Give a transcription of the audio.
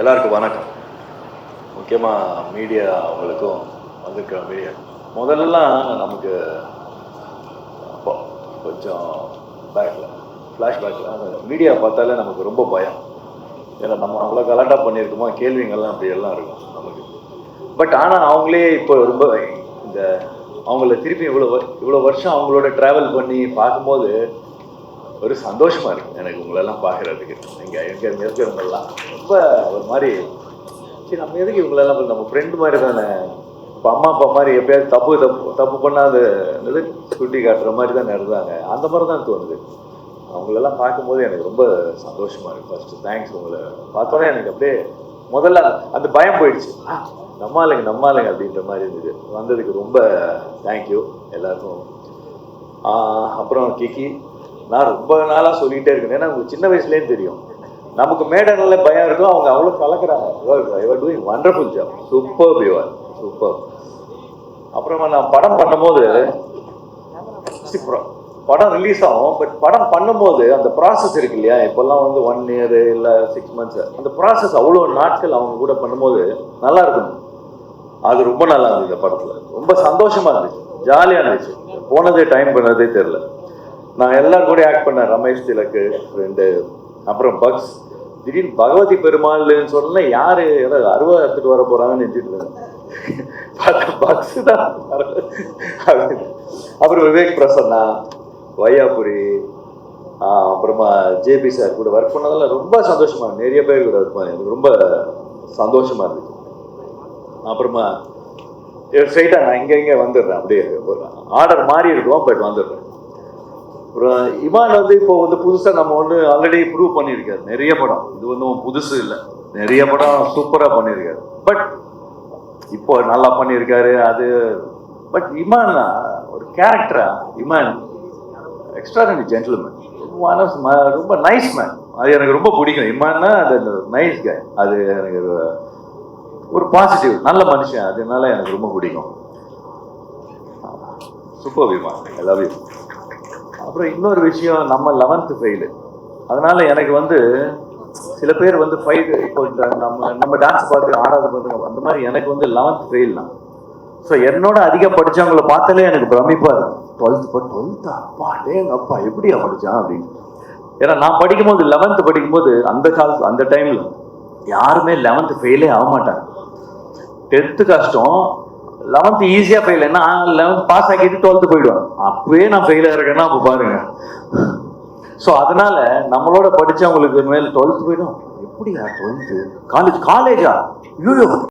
எல்லாருக்கும் வணக்கம். முக்கியமாக மீடியா அவங்களுக்கும் வந்திருக்கிற மீடியா முதல்லலாம் நமக்கு அப்போ கொஞ்சம் பேக்கில் ஃப்ளாஷ்பேக்கில் அந்த மீடியா பார்த்தாலே நமக்கு ரொம்ப பயம். ஏன்னா நம்ம அவ்வளோ கலாட்டாக பண்ணியிருக்கோமா கேள்விங்கள்லாம் அப்படி எல்லாம் இருக்கும் நமக்கு. பட் ஆனால் அவங்களே இப்போ ரொம்ப இந்த அவங்கள திருப்பி இவ்வளோ இவ்வளோ வருஷம் அவங்களோட ட்ராவல் பண்ணி பார்க்கும்போது ஒரு சந்தோஷமாக இருக்கு எனக்கு உங்களெல்லாம் பார்க்கறதுக்கு. இங்கே எங்கே இருக்கிறவங்கெல்லாம் ரொம்ப ஒரு மாதிரி சரி நம்ம எதுக்கு இவங்களெல்லாம் நம்ம ஃப்ரெண்டு மாதிரி தானே? இப்போ அம்மா அப்பா மாதிரி எப்பயாவது தப்பு தப்பு தப்பு பண்ணாத என்னது சுட்டி காட்டுற மாதிரி தான் இருந்தாங்க அந்த மாதிரி தான் தோணுது. அவங்களெல்லாம் பார்க்கும்போது எனக்கு ரொம்ப சந்தோஷமாக இருக்கு. ஃபஸ்ட்டு தேங்க்ஸ் உங்களை பார்த்தோன்னே எனக்கு அப்படியே முதல்ல அந்த பயம் போயிடுச்சு. ஆ, நம்மாளுங்க அப்படின்ற மாதிரி இருந்தது. வந்ததுக்கு ரொம்ப தேங்க்யூ எல்லாருக்கும். அப்புறம் கிக்கி நான் ரொம்ப நாளாக சொல்லிகிட்டே இருக்கேன். ஏன்னா உங்களுக்கு சின்ன வயசுலேயும் தெரியும். நமக்கு மேடனில் பயம் இருக்கும் அவங்க அவ்வளோ கலக்குறாங்க. Your doing wonderful job super your super அப்புறமா நான் படம் பண்ணும்போது படம் ரிலீஸ் ஆகும் பட் படம் பண்ணும்போது அந்த ப்ராசஸ் இருக்கு இல்லையா? இப்போல்லாம் வந்து ஒன் இயர் இல்லை சிக்ஸ் மந்த்ஸ் அந்த ப்ராசஸ் அவ்வளோ நாட்கள் அவங்க கூட பண்ணும்போது நல்லா இருக்கணும் அது ரொம்ப நல்லா இருந்தது இந்த படத்துல. ரொம்ப சந்தோஷமா இருந்துச்சு. ஜாலியா இருந்துச்சு. போனதே டைம் பண்ணதே தெரியல. நான் எல்லாரும் கூட ஆக்ட் பண்ணேன். ரமேஷ் திலக்கு ரெண்டு அப்புறம் பக்ஸ். திடீர்னு பகவதி பெருமாள்னு சொன்னா யாரு? ஏதோ அருவா எடுத்துட்டு வர போறாங்கன்னு நினைச்சிட்டு இருந்தேன். பக்ஸ் தான். அப்புறம் விவேக் பிரசன்னா வையாபுரி அப்புறமா ஜேபி சார் கூட ஒர்க் பண்ணதெல்லாம் ரொம்ப சந்தோஷமா நிறைய பேர் கூட ஒர்க் பண்ண எனக்கு ரொம்ப சந்தோஷமா இருந்துச்சு அப்புறமா ஸ்ட்ரைட்டாக நான் இங்கே இங்கே வந்துடுறேன். அப்படியே ஆர்டர் மாறி இருக்கும் பட் வந்துடுறேன். அப்புறம் இமான் வந்து இப்போ வந்து புதுசாக நம்ம வந்து ஆல்ரெடி ப்ரூவ் பண்ணியிருக்காரு. நிறைய படம். இது ஒன்றும் புதுசு இல்லை. நிறைய படம் சூப்பராக பண்ணியிருக்காரு. பட் இப்போ நல்லா பண்ணியிருக்காரு அது பட் இமான் ஒரு கேரக்டரா இமான் எக்ஸ்ட்ராடனரி ஜென்டில்மேன் ரொம்ப நைஸ் மேன் அது எனக்கு ரொம்ப பிடிக்கும். இமான்னா அது நைஸ் கை அது எனக்கு ஒரு- பாசிட்டிவ் நல்ல மனுஷன். அதனால எனக்கு ரொம்ப பிடிக்கும். சூப்பர் விமான் ஐ லவ் அப்புறம் இன்னொரு விஷயம் நம்ம லெவன்த்து ஃபெயிலு அதனால எனக்கு வந்து சில பேர் வந்து ஃபைல் இப்போ நம்ம நம்ம டான்ஸ் பார்த்து ஆடாத பார்த்து அந்த மாதிரி எனக்கு வந்து லெவன்த் ஃபெயில் தான். ஸோ என்னோட அதிக படித்தவங்கள பார்த்தாலே எனக்கு பிரமிப்பா இருக்கும். டுவெல்த் இப்போ டுவெல்த்தா அப்பா டேங்க அப்பா எப்படியா படித்தான் அப்படின்னு. ஏன்னா நான் படிக்கும்போது லெவன்த்து படிக்கும்போது அந்த காலத்து அந்த டைமில் யாருமே லெவன்த்து ஃபெயிலே ஆக மாட்டாங்க டென்த்து கஷ்டம் லெவன்த்து ஈஸியாக ஃபெயில் என்ன லெவன்த் பாஸ் ஆக்கிட்டு டுவெல்த்து போயிடுவேன் அப்பவே நான் ஃபெயில் ஆகிறேன்னா அப்போ பாருங்க. ஸோ அதனால நம்மளோட படித்தவங்களுக்கு மேல டுவெல்த் போயிடும். எப்படியா டுவெல்த்து காலேஜ் காலேஜா யூயோ